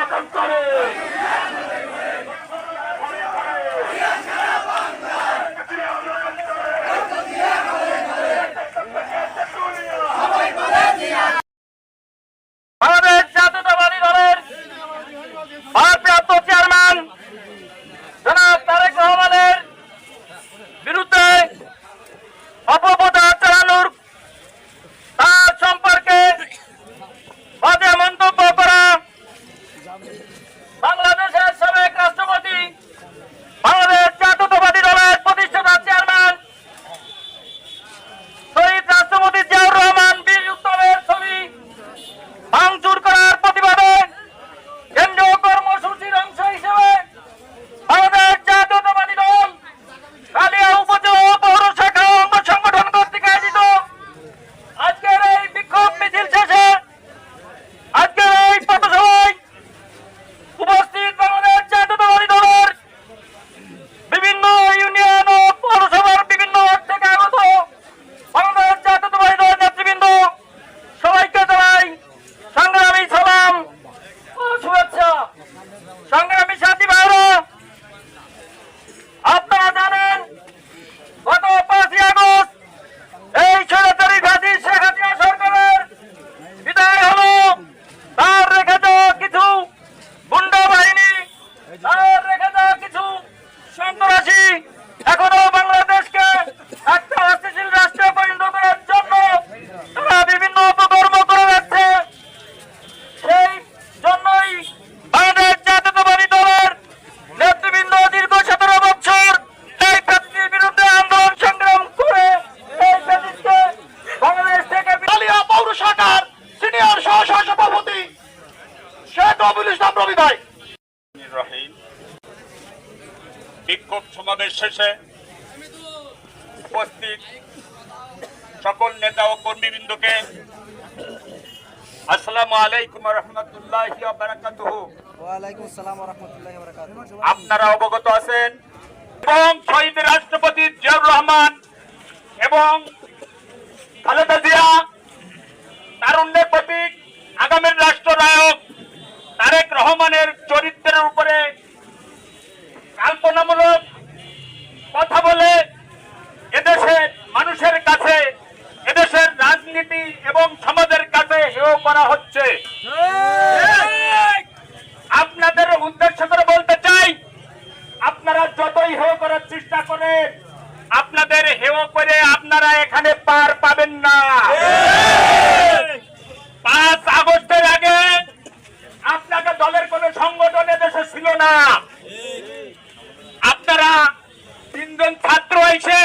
সমর্থন করে। বিক্ষোভ সমাবেশ শেষে উপস্থিত সকল নেতা ও কর্মীবৃন্দকে আসসালামু আলাইকুম রহমতুল্লাহ আপনারা অবগত আছেন এবং শহীদ রাষ্ট্রপতি জিয়াউর রহমান এবং খালেদা জিয়া আপনারা যতই করার চেষ্টা করেন আপনাদের হেয় করে আপনারা এখানে পার পাবেন না। পাঁচ আগস্টের আগে আপনাকে দলের কোন সংগঠন দেশে ছিল না। আপনারা তিনজন ছাত্র এসে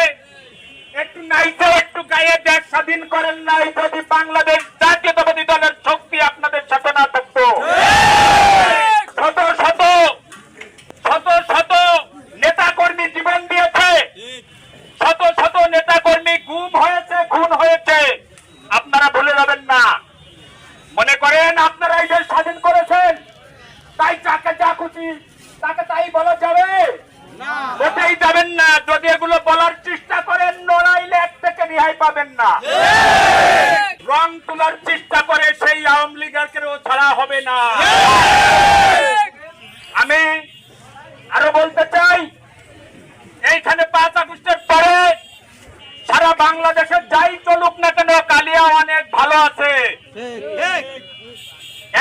একটু নাইতে একটু গায়ে দেশ স্বাধীন করেন নাই, যদি বাংলাদেশ জাতীয়তাবাদী দলের শক্তি আপনাদের সাথে না থাকতো শত শত শত শত নেতা কর্মী জীবন দিয়েছে শত শত নেতা কর্মী গুম হয়েছে খুন হয়েছে আপনারা ভুলে যাবেন না মনে করেন আপনারা এই দেশ স্বাধীন করেছেন তাই যাকে যা খুশি তাকে তাই বলা যাবে। যাবেন না যদি এগুলো বলার চেষ্টা করেন নড়াইলে এক থেকে রেহাই পাবেন না। রং তোলার চেষ্টা করে সেই আওয়ামী লীগেরও ছাড়া হবে না। আমি আরও বলতে চাই এইখানে পাঁচ আগস্টের পরে সারা বাংলাদেশে যাই চলুক না কেন কালিয়া অনেক ভালো আছে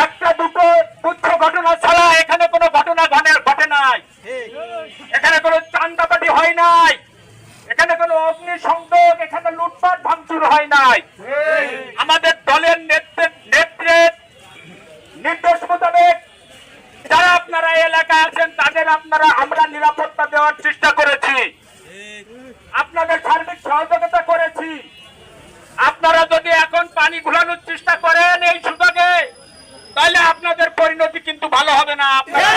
একটা দুটো তুচ্ছ ঘটনা ছাড়া এখানে কোনো ঘটনা ঘটে ঘটে নাই এখানে কোনো চান্দাবাটি হয় নাই। এখানে কোনো অগ্নিসংযোগ এখানে লুটপাট ভাঙচুর হয় নাই। আমাদের দলের নেতৃত্ব নেতৃত্ব নির্দেশ মোতাবেক যারা আপনারা এলাকায় আছেন তাদের আপনারা আমরা নিরাপত্তা দেওয়ার চেষ্টা করেছি। আপনাদের সার্বিক সহযোগিতা করেছি। আপনারা যদি এখন পানি ঘোলানোর চেষ্টা করেন এই সুযোগে তাহলে আপনাদের পরিণতি কিন্তু ভালো হবে না। আপনারা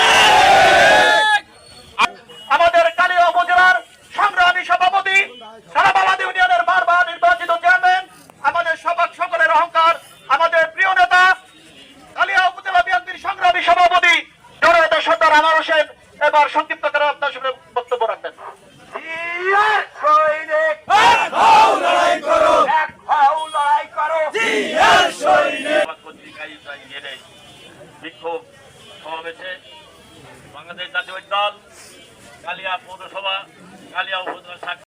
সভাপতি জননেতা সর্দার আমার হোসেন এবার সংক্ষিপ্ত করে আপনার সঙ্গে বক্তব্য রাখবেন। বিক্ষোভ সমাবেশে বাংলাদেশ জাতীয় দল কালিয়া পৌরসভা কালিয়া উপজেলা